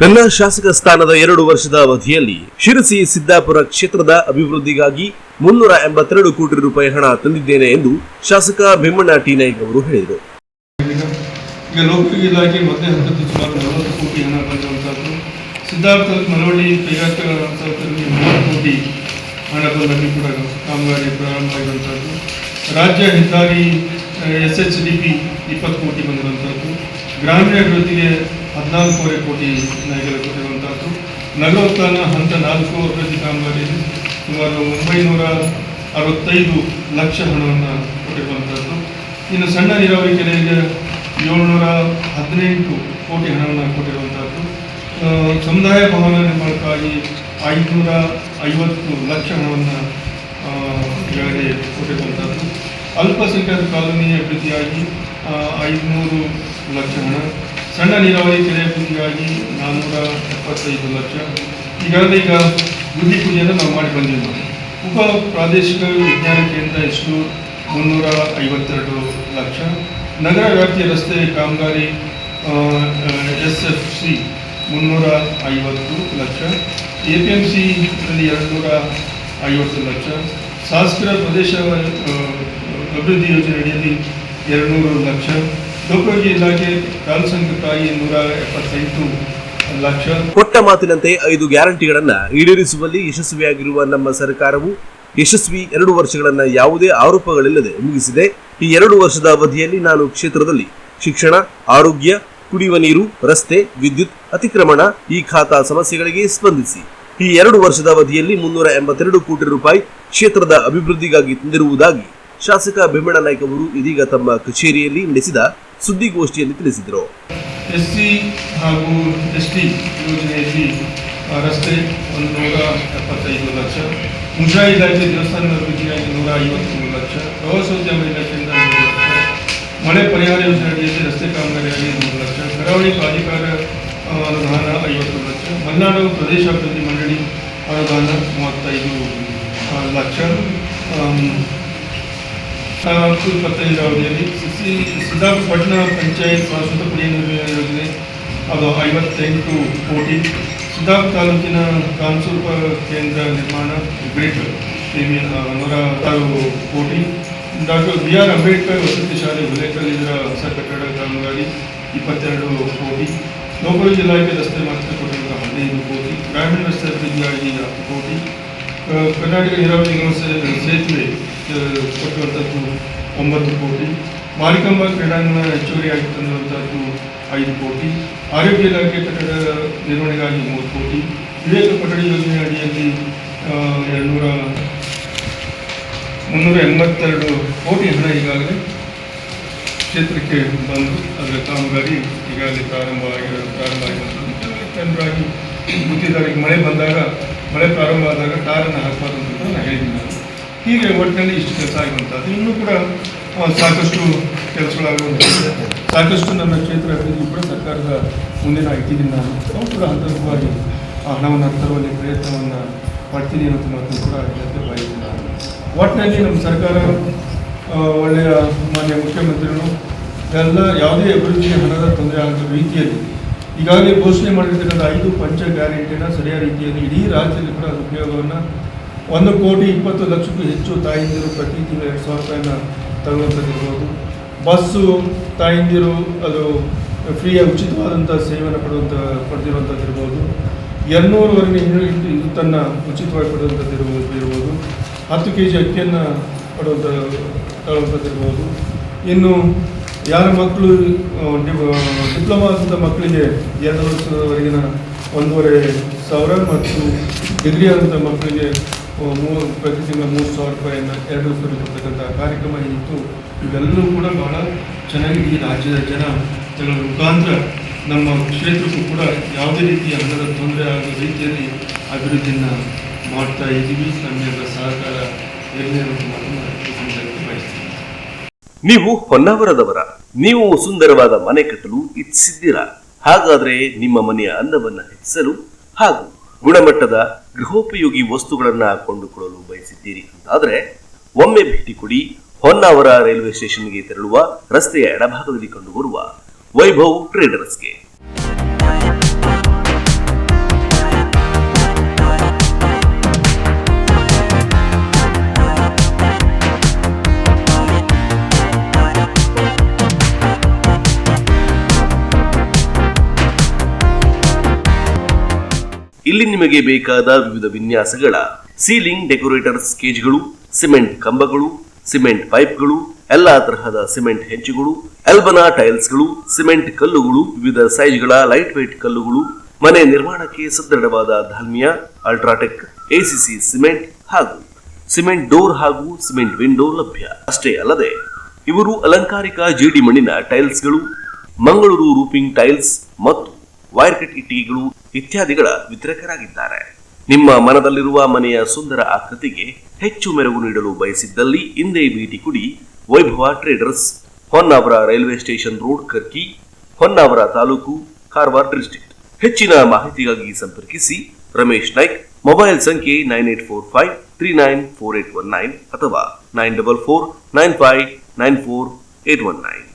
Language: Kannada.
ನನ್ನ ಶಾಸಕ ಸ್ಥಾನದ ಎರಡು ವರ್ಷದ ಅವಧಿಯಲ್ಲಿ ಶಿರಸಿ ಸಿದ್ದಾಪುರ ಕ್ಷೇತ್ರದ ಅಭಿವೃದ್ಧಿಗಾಗಿ ಮುನ್ನೂರ ಎಂಬತ್ತೆರಡು ಕೋಟಿ ರೂಪಾಯಿ ಹಣ ತಂದಿದ್ದೇನೆ ಎಂದು ಶಾಸಕ ಭೀಮಣ್ಣ ಟಿ ನಾಯ್ಕ ಅವರು ಹೇಳಿದರು. ಹಣ ಬಂದಲ್ಲಿ ಕೂಡ ಕಾಮಗಾರಿ ಪ್ರಾರಂಭ ರಾಜ್ಯ ಹೆದ್ದಾರಿ ಎಸ್ ಎಚ್ ಡಿ ಪಿ ಇಪ್ಪತ್ತು ಕೋಟಿ ಬಂದಿರುವಂಥದ್ದು ಗ್ರಾಮೀಣ ಅಭಿವೃದ್ಧಿಗೆ ಹದಿನಾಲ್ಕೂವರೆ ಕೋಟಿ ನಾಯಿಗಳು ಕೊಟ್ಟಿರುವಂತಹದ್ದು ನಗರೋತ್ಥಾನ ಹಂತ ನಾಲ್ಕು ಅಭಿವೃದ್ಧಿ ಕಾಮಗಾರಿಯಲ್ಲಿ ಸುಮಾರು ಒಂಬೈನೂರ ಅರವತ್ತೈದು ಲಕ್ಷ ಹಣವನ್ನು ಕೊಟ್ಟಿರುವಂಥದ್ದು ಇನ್ನು ಸಣ್ಣ ನೀರಾವರಿ ಕೆರೆಗೆ ಏಳ್ನೂರ ಹದಿನೆಂಟು ಕೋಟಿ ಹಣವನ್ನು ಕೊಟ್ಟಿರುವಂಥದ್ದು ಸಮುದಾಯ ಭವನ ನಿರ್ಮಾಣಕ್ಕಾಗಿ ಐದುನೂರ ಐವತ್ತು ಲಕ್ಷ ಹಣವನ್ನು ಈಗಾಗಲೇ ಕೊಟ್ಟಿರುವಂಥದ್ದು ಅಲ್ಪಸಂಖ್ಯಾತ ಕಾಲೋನಿ ಅಭಿವೃದ್ಧಿಯಾಗಿ ಐದುನೂರು ಲಕ್ಷ ಹಣ. ಸಣ್ಣ ನೀರಾವರಿ ಕೆರೆ ಅಭಿವೃದ್ಧಿಗಾಗಿ ನಾನ್ನೂರ ಎಪ್ಪತ್ತೈದು ಲಕ್ಷ. ಈಗಾಗಲೇ ಈಗ ಬುದ್ಧಿ ಪೂಜೆಯನ್ನು ನಾವು ಮಾಡಿ ಬಂದಿದ್ದು ಉಪ ಪ್ರಾದೇಶಿಕ ವಿಜ್ಞಾನ ಕೇಂದ್ರ ಎಷ್ಟು ಮುನ್ನೂರ ಐವತ್ತೆರಡು ಲಕ್ಷ. ನಗರ ವ್ಯಾಪ್ತಿಯ ರಸ್ತೆ ಕಾಮಗಾರಿ ಎಸ್ ಎಫ್ ಸಿ ಮುನ್ನೂರ ಐವತ್ತು ಲಕ್ಷ. ಎ ಪಿ ಎಂ ಸಿಯಲ್ಲಿ ಎರಡು ನೂರ ಐವತ್ತು ಲಕ್ಷ. ಸಾಸ್ಕರ ಪ್ರದೇಶ ಅಭಿವೃದ್ಧಿ ಯೋಜನೆಯಡಿಯಲ್ಲಿ ಎರಡುನೂರು ಎರಡು ನೂರು ಲಕ್ಷ. ಕೊಟ್ಟ ಮಾತಿನಂತೆ ಐದು ಗ್ಯಾರಂಟಿಗಳನ್ನ ಈಡೇರಿಸುವಲ್ಲಿ ಯಶಸ್ವಿಯಾಗಿರುವ ನಮ್ಮ ಸರ್ಕಾರವು ಯಶಸ್ವಿ ಎರಡು ವರ್ಷಗಳನ್ನ ಯಾವುದೇ ಆರೋಪಗಳಿಲ್ಲದೆ ಮುಗಿಸಿದೆ. ಈ ಎರಡು ವರ್ಷದ ಅವಧಿಯಲ್ಲಿ ನಾನು ಕ್ಷೇತ್ರದಲ್ಲಿ ಶಿಕ್ಷಣ, ಆರೋಗ್ಯ, ಕುಡಿಯುವ ನೀರು, ರಸ್ತೆ, ವಿದ್ಯುತ್, ಅತಿಕ್ರಮಣ, ಈ ಖಾತಾ ಸಮಸ್ಯೆಗಳಿಗೆ ಸ್ಪಂದಿಸಿ. ಈ ಎರಡು ವರ್ಷದ ಅವಧಿಯಲ್ಲಿ ಮುನ್ನೂರ ಎಂಬತ್ತೆರಡು ಕೋಟಿ ರೂಪಾಯಿ ಕ್ಷೇತ್ರದ ಅಭಿವೃದ್ಧಿಗಾಗಿ ತಂದಿರುವುದಾಗಿ ಶಾಸಕ ಭೀಮಣ್ಣ ನಾಯ್ಕ ಅವರು ಇದೀಗ ತಮ್ಮ ಕಚೇರಿಯಲ್ಲಿ ನಡೆಸಿದ ಸುದ್ದಿಗೋಷ್ಠಿಯಲ್ಲಿ ತಿಳಿಸಿದರು. ಎಸ್ ಸಿ ಹಾಗೂ ಎಸ್ ಟಿ ಯೋಜನೆಯಲ್ಲಿ ರಸ್ತೆ ಒಂದು ನೂರ ಎಪ್ಪತ್ತೈದು ಲಕ್ಷ ಮುಜಾ ಇಲಾಖೆ ದೇವಸ್ಥಾನ ಅಭಿವೃದ್ಧಿಯಾಗಿ ನೂರ ಐವತ್ತ್ಮೂರು ಲಕ್ಷ ಪ್ರವಾಸೋದ್ಯಮ ಇಲಾಖೆಯಿಂದ ನೂರು ಲಕ್ಷ, ಮಳೆ ಪರಿಹಾರ ಯೋಜನೆ ಅಡಿಯಲ್ಲಿ ರಸ್ತೆ ಕಾಮಗಾರಿಯಾಗಿ ನೂರು ಲಕ್ಷ, ಕರಾವಳಿ ಪ್ರಾಧಿಕಾರ ಅನುದಾನ ಐವತ್ತು ಲಕ್ಷ, ಮಲೆನಾಡು ಪ್ರದೇಶಾಭಿವೃದ್ಧಿ ಮಂಡಳಿ ಅನುದಾನ ಮೂವತ್ತೈದು ಲಕ್ಷ ಆಮ್, ಇಪ್ಪತ್ತೈದು ಅವಧಿಯಲ್ಲಿ ಸಿ ಸಿದ್ದಾಪಟ್ಟಣ ಪಂಚಾಯತ್ ಶಾಶ್ವತ ಕುಡಿಯುವ ಯೋಜನೆ ಅದು ಐವತ್ತೆಂಟು ಕೋಟಿ. ಸಿದ್ದಾಪುರ ತಾಲೂಕಿನ ಕಾನ್ಸೂರ್ಪ ಕೇಂದ್ರ ನಿರ್ಮಾಣ ಗ್ರೇಟ್ ನೂರ ಆರು ಕೋಟಿ. ಡಾಕ್ಟರ್ ಬಿ ಆರ್ ಅಂಬೇಡ್ಕರ್ ವಸತಿ ಶಾಲೆ ಹುಲೇಕಲ್ ಇದರ ಹೊಸ ಕಟ್ಟಡ ಕಾಮಗಾರಿ ಇಪ್ಪತ್ತೆರಡು ಕೋಟಿ. ಲೋಕಲ್ ಇಲಾಖೆ ರಸ್ತೆ ಮಾತ್ರ ಕೊಟ್ಟಿರುವ ಹದಿನೈದು ಕೋಟಿ. ಗ್ರಾಮೀಣ ರಸ್ತೆ ಅಭಿವೃದ್ಧಿಯಾಗಿ ಹತ್ತು ಕೋಟಿ. ಕರ್ನಾಟಕ ನೀರಾವರಿ ನಿಗಮ ಸೇತುವೆ ಆ, ಕೊಟ್ಟಿರುವಂಥದ್ದು ಒಂಬತ್ತು ಕೋಟಿ. ಮಾರಿಕಂಬ ಕ್ರೀಡಾಂಗಣ ಹೆಚ್ಚುವರಿಯಾಗಿ ತಂದಿರುವಂಥದ್ದು ಐದು ಕೋಟಿ. ಆರೋಗ್ಯ ಇಲಾಖೆ ಕಟ್ಟಡ ನಿರ್ವಹಣೆಗಾಗಿ ಮೂರು ಕೋಟಿ. ವಿವೇಕ ಕೊಠಡಿ ಯೋಜನೆ ಅಡಿಯಲ್ಲಿ ಎರಡುನೂರ ಮುನ್ನೂರ ಎಂಬತ್ತೆರಡು ಕೋಟಿ ಹಣ ಈಗಾಗಲೇ ಕ್ಷೇತ್ರಕ್ಕೆ ಬಂದು ಅದರ ಕಾಮಗಾರಿ ಈಗಾಗಲೇ ಪ್ರಾರಂಭ ಆಗಿರೋ ಪ್ರಾರಂಭ ಆಗಿರುವಂಥದ್ದು ಗೊತ್ತಿದ್ದಾರೆ ಮಳೆ ಬಂದಾಗ ಮಳೆ ಪ್ರಾರಂಭ ಆದಾಗ ಟಾರನ್ನು ಹಾಕಬಾರ್ದು ಅಂತ ನಾನು ಹೇಳಿದ್ದೀನಿ. ಹೀಗೆ ಒಟ್ಟಿನಲ್ಲಿ ಇಷ್ಟು ಕೆಲಸ ಆಗುವಂಥದ್ದು. ಇನ್ನೂ ಕೂಡ ಸಾಕಷ್ಟು ಕೆಲಸಗಳಾಗುವಂಥದ್ದು. ಸಾಕಷ್ಟು ನಮ್ಮ ಕ್ಷೇತ್ರ ಅಭಿವೃದ್ಧಿ ಕೂಡ ಸರ್ಕಾರದ ಮುಂದಿನ ಇಟ್ಟಿದ್ದೀನಿ ನಾನು ನಾವು ಕೂಡ ಆ ಹಣವನ್ನು ತರುವಲ್ಲಿ ಪ್ರಯತ್ನವನ್ನು ಮಾಡ್ತೀನಿ ಅನ್ನೋದು ಮಾತು ಕೂಡ ಬಯಸಿದ್ದೀನಿ ನಾನು ಒಟ್ಟಿನಲ್ಲಿ ನಮ್ಮ ಸರ್ಕಾರ ಒಳ್ಳೆಯ ಮಾನ್ಯ ಮುಖ್ಯಮಂತ್ರಿಗಳು, ಎಲ್ಲ ಯಾವುದೇ ಅಭಿವೃದ್ಧಿಗೆ ಹಣದ ತೊಂದರೆ ಆಗದ ರೀತಿಯಲ್ಲಿ ಈಗಾಗಲೇ ಘೋಷಣೆ ಮಾಡಿರ್ತಕ್ಕಂಥ ಐದು ಪಂಚ ಗ್ಯಾರಂಟಿನ ಸರಿಯಾದ ರೀತಿಯಲ್ಲಿ ಇಡೀ ರಾಜ್ಯದಲ್ಲಿ ಕೂಡ ಉಪಯೋಗವನ್ನು ಒಂದು ಕೋಟಿ ಇಪ್ಪತ್ತು ಲಕ್ಷಕ್ಕೂ ಹೆಚ್ಚು ತಾಯಂದಿರು ಪ್ರತಿ ತಿಂಗಳು ಎರಡು ಸಾವಿರ ರೂಪಾಯಿನ ತಗೊಳ್ಳುವಂಥದ್ದಿರ್ಬೋದು ಬಸ್ಸು ತಾಯಂದಿರು ಅದು ಫ್ರೀಯಾಗಿ ಉಚಿತವಾದಂಥ ಸೇವೆಯನ್ನು ಪಡುವಂಥ ಪಡೆದಿರುವಂಥದ್ದಿರ್ಬೋದು ಎರಡುನೂರುವರೆಗೆ ಇನ್ನೂ ಇದು ತನ್ನ ಉಚಿತವಾಗಿ ಪಡೆಯುವಂಥದ್ದು ಇರ್ಬೋದು ಹತ್ತು ಕೆ ಜಿ ಅಕ್ಕಿಯನ್ನು ಪಡುವಂಥ ತಗೊಳ್ಳುವಂಥದ್ದಿರ್ಬೋದು ಇನ್ನು ಯಾರ ಮಕ್ಕಳು ಆ, ಡಿ- ಡಿಪ್ಲೊಮಾ ಆದಂಥ ಮಕ್ಕಳಿಗೆ ಎರಡು ವರ್ಷದವರೆಗಿನ ಒಂದೂವರೆ ಸಾವಿರ ಮತ್ತು ಡಿಗ್ರಿ ಆದಂಥ ಮಕ್ಕಳಿಗೆ ಮೂರು ಪ್ರತಿ ತಿಂಗಳ ಮೂರು ಸಾವಿರ ರೂಪಾಯಿಯನ್ನು ಎರಡು ರೂಪಾಯಿ ಕೊಡ್ತಕ್ಕಂಥ ಕಾರ್ಯಕ್ರಮ ಇತ್ತು ಇವೆಲ್ಲವೂ ಕೂಡ ಬಹಳ ಚೆನ್ನಾಗಿ ಈ ರಾಜ್ಯದ ಜನ ಜನರ ಮುಖಾಂತರ ನಮ್ಮ ಕ್ಷೇತ್ರಕ್ಕೂ ಕೂಡ ಯಾವುದೇ ರೀತಿಯ ಹಣದ ತೊಂದರೆ ಆಗೋ ರೀತಿಯಲ್ಲಿ ಅಭಿವೃದ್ಧಿಯನ್ನು ಮಾಡ್ತಾ ಇದ್ದೀವಿ. ಸಮಯದ ಸಹಕಾರ ನೀವು ಹೊನ್ನಾವರದವರ, ನೀವು ಸುಂದರವಾದ ಮನೆ ಕಟ್ಟಲು ಇಚ್ಛಿಸಿದ್ದೀರಾ? ಹಾಗಾದರೆ ನಿಮ್ಮ ಮನೆಯ ಅಂದವನ್ನು ಹೆಚ್ಚಿಸಲು ಹಾಗೂ ಗುಣಮಟ್ಟದ ಗೃಹೋಪಯೋಗಿ ವಸ್ತುಗಳನ್ನ ಕೊಂಡುಕೊಳ್ಳಲು ಬಯಸಿದ್ದೀರಿ ಅಂತಾದರೆ, ಒಮ್ಮೆ ಭೇಟಿ ಕೊಡಿ ಹೊನ್ನಾವರ ರೈಲ್ವೆ ಸ್ಟೇಷನ್ಗೆ ತೆರಳುವ ರಸ್ತೆಯ ಎಡಭಾಗದಲ್ಲಿ ಕಂಡುಬರುವ ವೈಭವ್ ಟ್ರೇಡರ್ಸ್ಗೆ. ಇಲ್ಲಿ ನಿಮಗೆ ಬೇಕಾದ ವಿವಿಧ ವಿನ್ಯಾಸಗಳ ಸೀಲಿಂಗ್, ಡೆಕೋರೇಟರ್ಸ್, ಕೇಜ್ಗಳು, ಸಿಮೆಂಟ್ ಕಂಬಗಳು, ಸಿಮೆಂಟ್ ಪೈಪ್ಗಳು, ಎಲ್ಲಾ ತರಹದ ಸಿಮೆಂಟ್ ಹೆಂಚುಗಳು ಎಲ್ಬನಾ ಟೈಲ್ಸ್ಗಳು, ಸಿಮೆಂಟ್ ಕಲ್ಲುಗಳು, ವಿವಿಧ ಸೈಜ್ಗಳ ಲೈಟ್ ವೈಟ್ ಕಲ್ಲುಗಳು, ಮನೆ ನಿರ್ಮಾಣಕ್ಕೆ ಸದೃಢವಾದ ಧಾಲ್ಮಿಯಾ ಅಲ್ಟ್ರಾಟೆಕ್ ಎಸಿಸಿ ಸಿಮೆಂಟ್ ಹಾಗೂ ಸಿಮೆಂಟ್ ಡೋರ್ ಹಾಗೂ ಸಿಮೆಂಟ್ ವಿಂಡೋ ಲಭ್ಯ. ಅಷ್ಟೇ ಅಲ್ಲದೆ, ಇವರು ಅಲಂಕಾರಿಕ ಜೇಡಿ ಮಣ್ಣಿನ ಟೈಲ್ಸ್ಗಳು, ಮಂಗಳೂರು ರೂಪಿಂಗ್ ಟೈಲ್ಸ್ ಮತ್ತು ವೈರ್ ಕಟ್ ಇಟ್ಟಿಗೆಗಳು ಇತ್ಯಾದಿಗಳ ವಿತರಕರಾಗಿದ್ದಾರೆ. ನಿಮ್ಮ ಮನದಲ್ಲಿರುವ ಮನೆಯ ಸುಂದರ ಆಕೃತಿಗೆ ಹೆಚ್ಚು ಮೆರುಗು ನೀಡಲು ಬಯಸಿದ್ದಲ್ಲಿ ಹಿಂದೆ ಭೇಟಿ ಕೊಡಿ. Vaibhava traders, Honnavar railway station road Karki, Honnavar taluk, Karwar district ಹೆಚ್ಚಿನ ಮಾಹಿತಿಗಾಗಿ ಸಂಪರ್ಕಿಸಿ. ರಮೇಶ್ ನಾಯ್ಕ್, ಮೊಬೈಲ್ ಸಂಖ್ಯೆ nine eight four five three nine four eight one nine ಅಥವಾ nine double four nine five nine four eight one nine.